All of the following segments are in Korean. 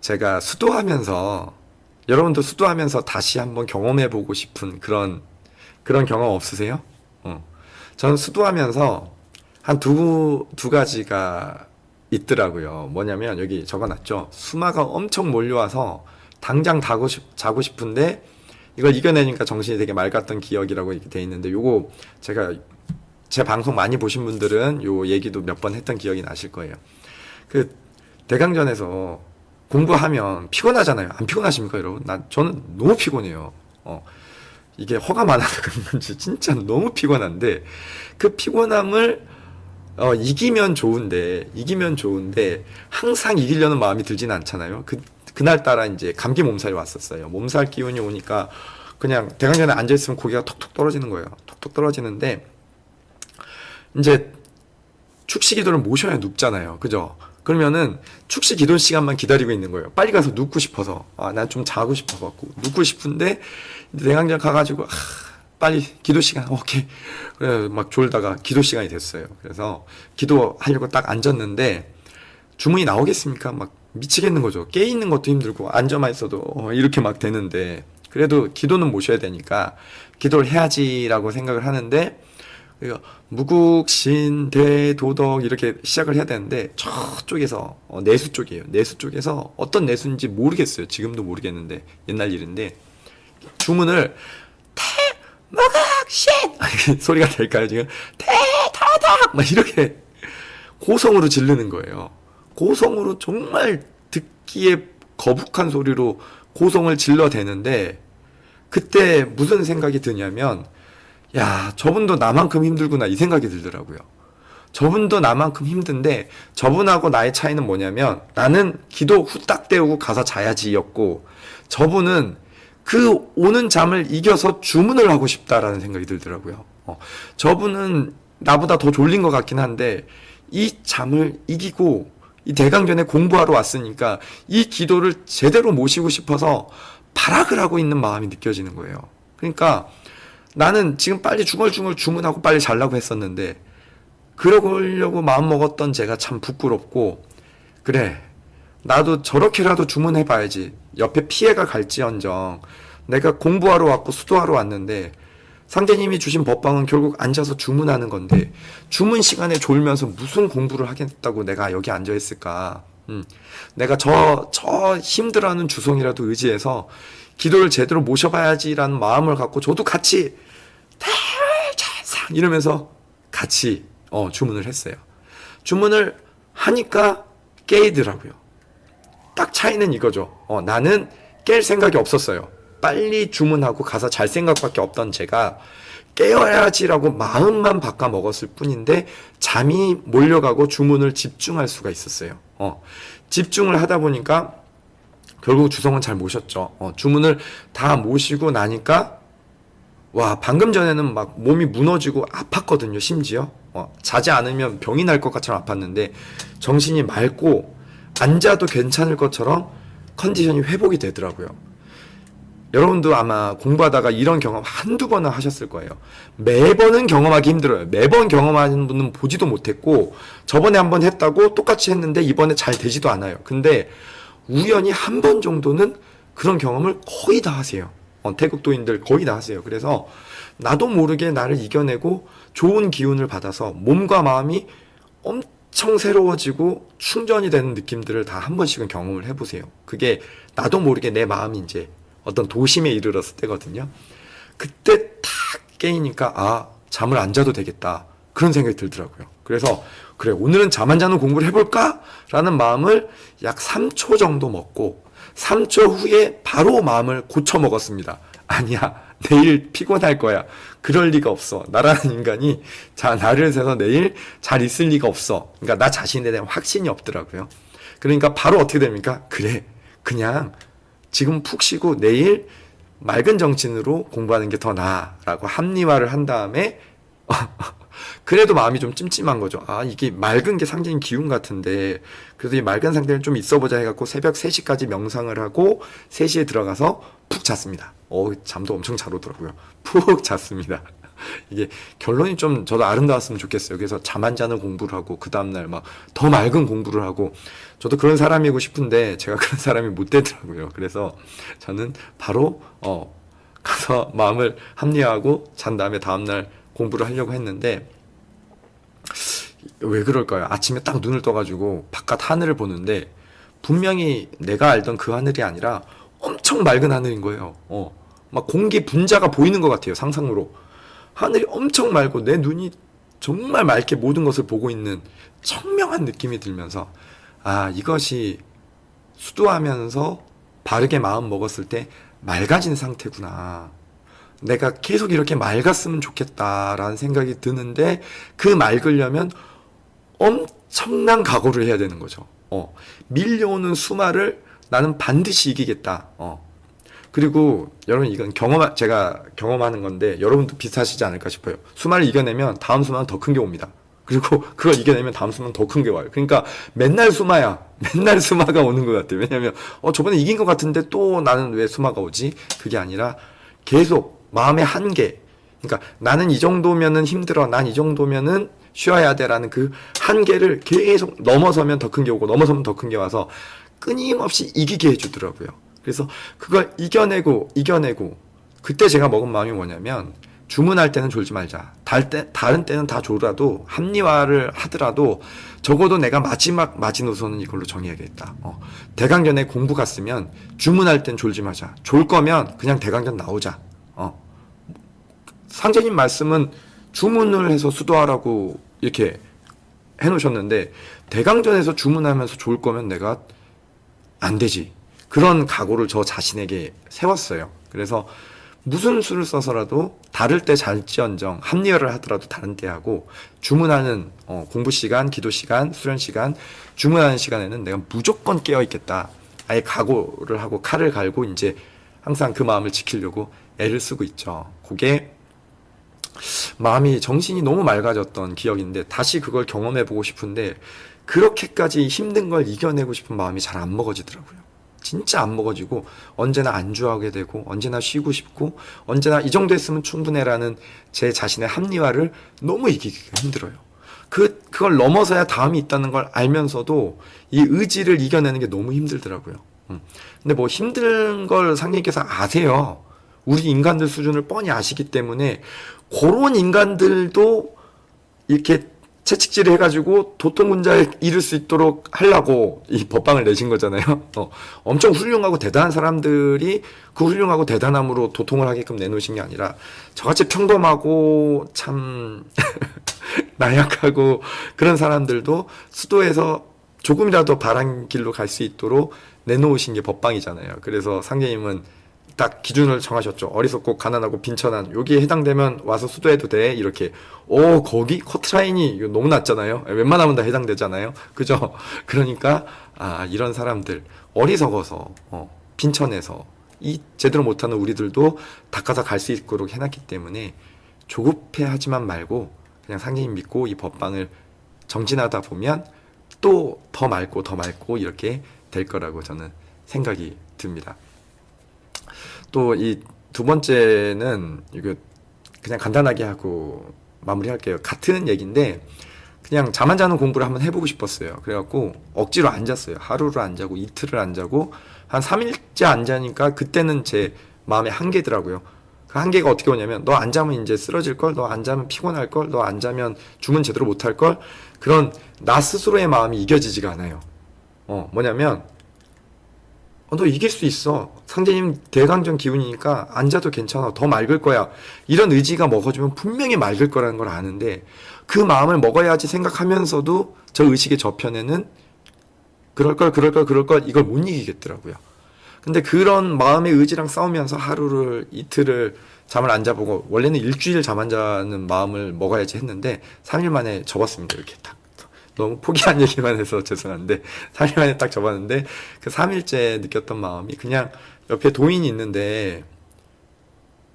제가 수도하면서 여러분도 수도하면서 다시 한번 경험해 보고 싶은 그런 그런 경험 없으세요? 어. 저는 수도하면서 한 두 두 가지가 있더라고요. 뭐냐면 여기 적어놨죠. 수마가 엄청 몰려와서 당장 자고 싶 자고 싶은데 이걸 이겨내니까 정신이 되게 맑았던 기억이라고 이렇게 돼 있는데 요거 제가 제 방송 많이 보신 분들은 요 얘기도 몇 번 했던 기억이 나실 거예요. 그 대강전에서 공부하면 피곤하잖아요. 안 피곤하십니까, 여러분? 난 저는 너무 피곤해요. 어. 이게 허가 많아서 그런지 진짜 너무 피곤한데 그 피곤함을 어, 이기면 좋은데 이기면 좋은데 항상 이기려는 마음이 들진 않잖아요. 그 그날 따라 이제 감기 몸살이 왔었어요. 몸살 기운이 오니까 그냥 대강전에 앉아 있으면 고개가 톡톡 떨어지는 거예요. 톡톡 떨어지는데 이제 축시 기도를 모셔야 눕잖아요. 그죠? 그러면은 축시 기도 시간만 기다리고 있는 거예요. 빨리 가서 눕고 싶어서. 아, 난 좀 자고 싶어 갖고 눕고 싶은데 대강전 가 가지고 아, 빨리 기도 시간. 오케이. 그래 막 졸다가 기도 시간이 됐어요. 그래서 기도하려고 딱 앉았는데 주문이 나오겠습니까? 막 미치겠는 거죠. 깨 있는 것도 힘들고 앉아만 있어도 어, 이렇게 막 되는데 그래도 기도는 모셔야 되니까 기도를 해야지라고 생각을 하는데 그러니까 무국 신 대 도덕 이렇게 시작을 해야 되는데 저쪽에서 어, 내수 쪽이에요. 내수 쪽에서 어떤 내수인지 모르겠어요. 지금도 모르겠는데 옛날 일인데 주문을 태무국 신 소리가 될까요 지금 대 도덕 막 이렇게 고성으로 지르는 거예요. 고성으로 정말 듣기에 거북한 소리로 고성을 질러대는데 그때 무슨 생각이 드냐면 야 저분도 나만큼 힘들구나 이 생각이 들더라고요. 저분도 나만큼 힘든데 저분하고 나의 차이는 뭐냐면 나는 기도 후딱 때우고 가서 자야지였고 저분은 그 오는 잠을 이겨서 주문을 하고 싶다라는 생각이 들더라고요. 어, 저분은 나보다 더 졸린 것 같긴 한데 이 잠을 이기고 이 대강전에 공부하러 왔으니까 이 기도를 제대로 모시고 싶어서 발악을 하고 있는 마음이 느껴지는 거예요. 그러니까 나는 지금 빨리 중얼중얼 주문하고 빨리 잘라고 했었는데 그러려고 마음 먹었던 제가 참 부끄럽고 그래 나도 저렇게라도 주문해 봐야지 옆에 피해가 갈지언정 내가 공부하러 왔고 수도하러 왔는데 상대님이 주신 법방은 결국 앉아서 주문하는 건데 주문 시간에 졸면서 무슨 공부를 하겠다고 내가 여기 앉아 있을까? 음, 내가 저 저 힘들어하는 주성이라도 의지해서 기도를 제대로 모셔봐야지라는 마음을 갖고 저도 같이 이러면서 같이 어, 주문을 했어요. 주문을 하니까 깨이더라고요. 딱 차이는 이거죠. 어, 나는 깰 생각이 없었어요. 빨리 주문하고 가서 잘 생각밖에 없던 제가 깨어야지라고 마음만 바꿔 먹었을 뿐인데 잠이 몰려가고 주문을 집중할 수가 있었어요. 어, 집중을 하다 보니까 결국 주성은 잘 모셨죠. 어, 주문을 다 모시고 나니까 와 방금 전에는 막 몸이 무너지고 아팠거든요. 심지어 어, 자지 않으면 병이 날 것 같처럼 아팠는데 정신이 맑고 앉아도 괜찮을 것처럼 컨디션이 회복이 되더라고요. 여러분도 아마 공부하다가 이런 경험 한두 번은 하셨을 거예요. 매번은 경험하기 힘들어요. 매번 경험하는 분은 보지도 못했고, 저번에 한 번 했다고 똑같이 했는데 이번에 잘 되지도 않아요. 근데 우연히 한 번 정도는 그런 경험을 거의 다 하세요. 어, 태국도인들 거의 다 하세요. 그래서 나도 모르게 나를 이겨내고 좋은 기운을 받아서 몸과 마음이 엄청 새로워지고 충전이 되는 느낌들을 다 한 번씩은 경험을 해보세요. 그게 나도 모르게 내 마음이 이제 어떤 도심에 이르렀을 때거든요. 그때 탁 깨이니까 아 잠을 안 자도 되겠다 그런 생각이 들더라고요. 그래서 그래 오늘은 잠 안 자는 공부를 해볼까라는 마음을 약 3초 정도 먹고 3초 후에 바로 마음을 고쳐 먹었습니다. 아니야 내일 피곤할 거야. 그럴 리가 없어. 나라는 인간이 자 나를 세서 내일 잘 있을 리가 없어. 그러니까 나 자신에 대한 확신이 없더라고요. 그러니까 바로 어떻게 됩니까? 그래 그냥 지금 푹 쉬고 내일 맑은 정신으로 공부하는 게 더 나아라고 합리화를 한 다음에 그래도 마음이 좀 찜찜한 거죠. 아, 이게 맑은 게 상징 기운 같은데 그래도 이 맑은 상태를 좀 있어 보자 해갖고 새벽 3시까지 명상을 하고 3시에 들어가서 푹 잤습니다. 어, 잠도 엄청 잘 오더라고요. 푹 잤습니다. 이게 결론이 좀 저도 아름다웠으면 좋겠어요. 그래서 잠 안 자는 공부를 하고 그 다음 날 막 더 맑은 공부를 하고 저도 그런 사람이고 싶은데 제가 그런 사람이 못 되더라고요. 그래서 저는 바로 어 가서 마음을 합리화하고 잔 다음에 다음 날 공부를 하려고 했는데 왜 그럴까요? 아침에 딱 눈을 떠가지고 바깥 하늘을 보는데 분명히 내가 알던 그 하늘이 아니라 엄청 맑은 하늘인 거예요. 어, 막 공기 분자가 보이는 것 같아요. 상상으로. 하늘이 엄청 맑고 내 눈이 정말 맑게 모든 것을 보고 있는 청명한 느낌이 들면서 아, 이것이 수도하면서 바르게 마음 먹었을 때 맑아진 상태구나. 내가 계속 이렇게 맑았으면 좋겠다라는 생각이 드는데 그 맑으려면 엄청난 각오를 해야 되는 거죠. 어. 밀려오는 수마를 나는 반드시 이기겠다. 어. 그리고 여러분 이건 경험 제가 경험하는 건데 여러분도 비슷하시지 않을까 싶어요. 수마를 이겨내면 다음 수마는 더 큰 게 옵니다. 그리고 그걸 이겨내면 다음 수마는 더큰 게 와요. 그러니까 맨날 수마야. 맨날 수마가 오는 것 같아요. 왜냐면 어 저번에 이긴 것 같은데 또 나는 왜 수마가 오지? 그게 아니라 계속 마음의 한계. 그러니까 나는 이 정도면은 힘들어. 난 이 정도면은 쉬어야 돼라는 그 한계를 계속 넘어서면 더 큰 게 오고 넘어서면 더 큰 게 와서 끊임없이 이기게 해주더라고요. 그래서 그걸 이겨내고 이겨내고 그때 제가 먹은 마음이 뭐냐면 주문할 때는 졸지 말자. 달 때, 다른 때는 다 졸아도 합리화를 하더라도 적어도 내가 마지막 마지노선은 이걸로 정해야겠다. 어. 대강전에 공부 갔으면 주문할 땐 졸지 마자. 졸 거면 그냥 대강전 나오자. 어. 상제님 말씀은 주문을 해서 수도하라고 이렇게 해놓으셨는데 대강전에서 주문하면서 좋을 거면 내가 안 되지. 그런 각오를 저 자신에게 세웠어요. 그래서 무슨 수를 써서라도 다를 때 잘지언정 합리화를 하더라도 다른 때 하고 주문하는 어, 공부 시간, 기도 시간, 수련 시간, 주문하는 시간에는 내가 무조건 깨어 있겠다. 아예 각오를 하고 칼을 갈고 이제 항상 그 마음을 지키려고 애를 쓰고 있죠. 그게 마음이 정신이 너무 맑아졌던 기억인데 다시 그걸 경험해 보고 싶은데 그렇게까지 힘든 걸 이겨내고 싶은 마음이 잘 안 먹어지더라고요. 진짜 안 먹어지고 언제나 안주하게 되고 언제나 쉬고 싶고 언제나 이 정도 했으면 충분해라는 제 자신의 합리화를 너무 이기기가 힘들어요. 그 그걸 넘어서야 다음이 있다는 걸 알면서도 이 의지를 이겨내는 게 너무 힘들더라고요. 음. 근데 뭐 힘든 걸 상님께서 아세요. 우리 인간들 수준을 뻔히 아시기 때문에 그런 인간들도 이렇게 채찍질을 해가지고 도통군자에 이를 수 있도록 하려고 이 법방을 내신 거잖아요. 어, 엄청 훌륭하고 대단한 사람들이 그 훌륭하고 대단함으로 도통을 하게끔 내놓으신 게 아니라 저같이 평범하고 참 나약하고 그런 사람들도 수도에서 조금이라도 바란 길로 갈 수 있도록 내놓으신 게 법방이잖아요. 그래서 상계님은 딱 기준을 정하셨죠. 어리석고 가난하고 빈천한 여기에 해당되면 와서 수도해도 돼 이렇게. 오 거기 커트라인이 너무 낮잖아요. 웬만하면 다 해당되잖아요. 그죠? 그러니까 아 이런 사람들 어리석어서 어, 빈천에서 이 제대로 못하는 우리들도 닦아서 갈 수 있도록 해놨기 때문에 조급해하지만 말고 그냥 상계님 믿고 이 법방을 정진하다 보면 또 더 맑고 더 맑고 이렇게 될 거라고 저는 생각이 듭니다. 또 이 두 번째는 이거 그냥 간단하게 하고 마무리할게요. 같은 얘기인데 그냥 잠 안 자는 공부를 한번 해보고 싶었어요. 그래갖고 억지로 안 잤어요. 하루를 안 자고 이틀을 안 자고 한 3일째 안 자니까 그때는 제 마음의 한계더라고요. 그 한계가 어떻게 오냐면 너 안 자면 이제 쓰러질 걸, 너 안 자면 피곤할 걸, 너 안 자면 주문 제대로 못 할 걸. 그런 나 스스로의 마음이 이겨지지가 않아요. 어, 뭐냐면 어, 너 이길 수 있어. 상대님 대강전 기운이니까 앉아도 괜찮아. 더 맑을 거야. 이런 의지가 먹어주면 분명히 맑을 거라는 걸 아는데 그 마음을 먹어야지 생각하면서도 저 의식의 저편에는 그럴 걸, 그럴 걸, 그럴 걸 이걸 못 이기겠더라고요. 근데 그런 마음의 의지랑 싸우면서 하루를 이틀을 잠을 안 자보고 원래는 일주일 잠 안 자는 마음을 먹어야지 했는데 3일 만에 접었습니다. 이렇게 딱. 너무 포기한 얘기만 해서 죄송한데 3일 만에 딱 접었는데 그 3일째 느꼈던 마음이 그냥 옆에 도인이 있는데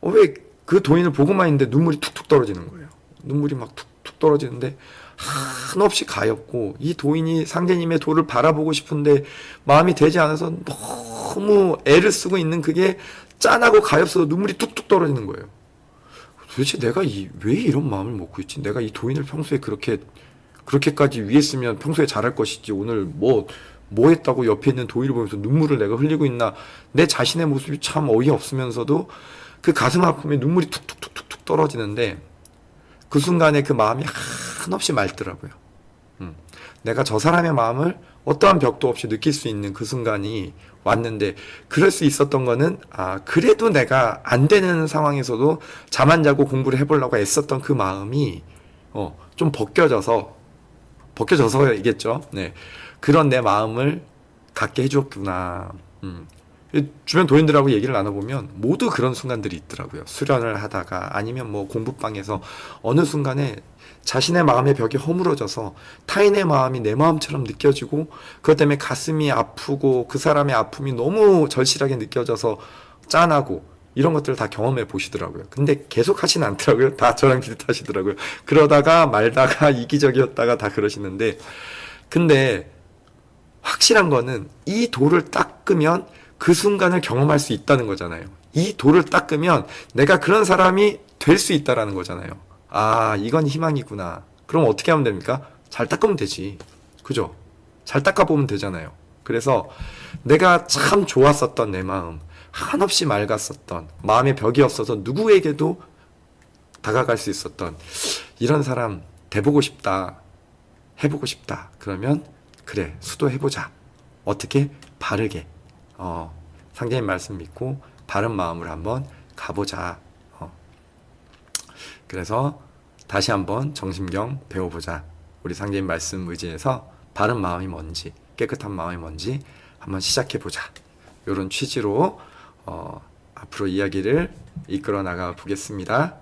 어, 왜 그 도인을 보고만 있는데 눈물이 툭툭 떨어지는 거예요. 눈물이 막 툭툭 떨어지는데 한없이 가엾고 이 도인이 상대님의 도를 바라보고 싶은데 마음이 되지 않아서 너무 애를 쓰고 있는 그게 짠하고 가엾어서 눈물이 뚝뚝 떨어지는 거예요. 도대체 내가 이, 왜 이런 마음을 먹고 있지? 내가 이 도인을 평소에 그렇게, 그렇게까지 위했으면 평소에 잘할 것이지. 오늘 뭐, 뭐 했다고 옆에 있는 도인을 보면서 눈물을 내가 흘리고 있나. 내 자신의 모습이 참 어이없으면서도 그 가슴 아픔에 눈물이 툭툭툭툭툭 떨어지는데 그 순간에 그 마음이 한없이 맑더라고요. 음. 내가 저 사람의 마음을 어떠한 벽도 없이 느낄 수 있는 그 순간이 왔는데 그럴 수 있었던 거는 아 그래도 내가 안 되는 상황에서도 잠 안 자고 공부를 해보려고 애썼던 그 마음이 어 좀 벗겨져서 벗겨져서이겠죠. 네 그런 내 마음을 갖게 해줬구나. 음. 이 주변 도인들하고 얘기를 나눠보면 모두 그런 순간들이 있더라고요. 수련을 하다가 아니면 뭐 공부방에서 어느 순간에 자신의 마음의 벽이 허물어져서 타인의 마음이 내 마음처럼 느껴지고 그것 때문에 가슴이 아프고 그 사람의 아픔이 너무 절실하게 느껴져서 짠하고 이런 것들을 다 경험해 보시더라고요. 근데 계속 하진 않더라고요. 다 저랑 비슷하시더라고요. 그러다가 말다가 이기적이었다가 다 그러시는데 근데 확실한 거는 이 돌을 닦으면 그 순간을 경험할 수 있다는 거잖아요. 이 돌을 닦으면 내가 그런 사람이 될 수 있다라는 거잖아요. 아, 이건 희망이구나. 그럼 어떻게 하면 됩니까? 잘 닦으면 되지. 그죠? 잘 닦아보면 되잖아요. 그래서 내가 참 좋았었던 내 마음, 한없이 맑았었던, 마음의 벽이 없어서 누구에게도 다가갈 수 있었던 이런 사람 돼보고 싶다. 해보고 싶다. 그러면 그래 수도해보자. 어떻게 바르게 어, 상제님 말씀 믿고 바른 마음으로 한번 가보자. 어. 그래서 다시 한번 정심경 배워보자. 우리 상제님 말씀 의지해서 바른 마음이 뭔지 깨끗한 마음이 뭔지 한번 시작해보자. 이런 취지로 어, 앞으로 이야기를 이끌어 나가 보겠습니다.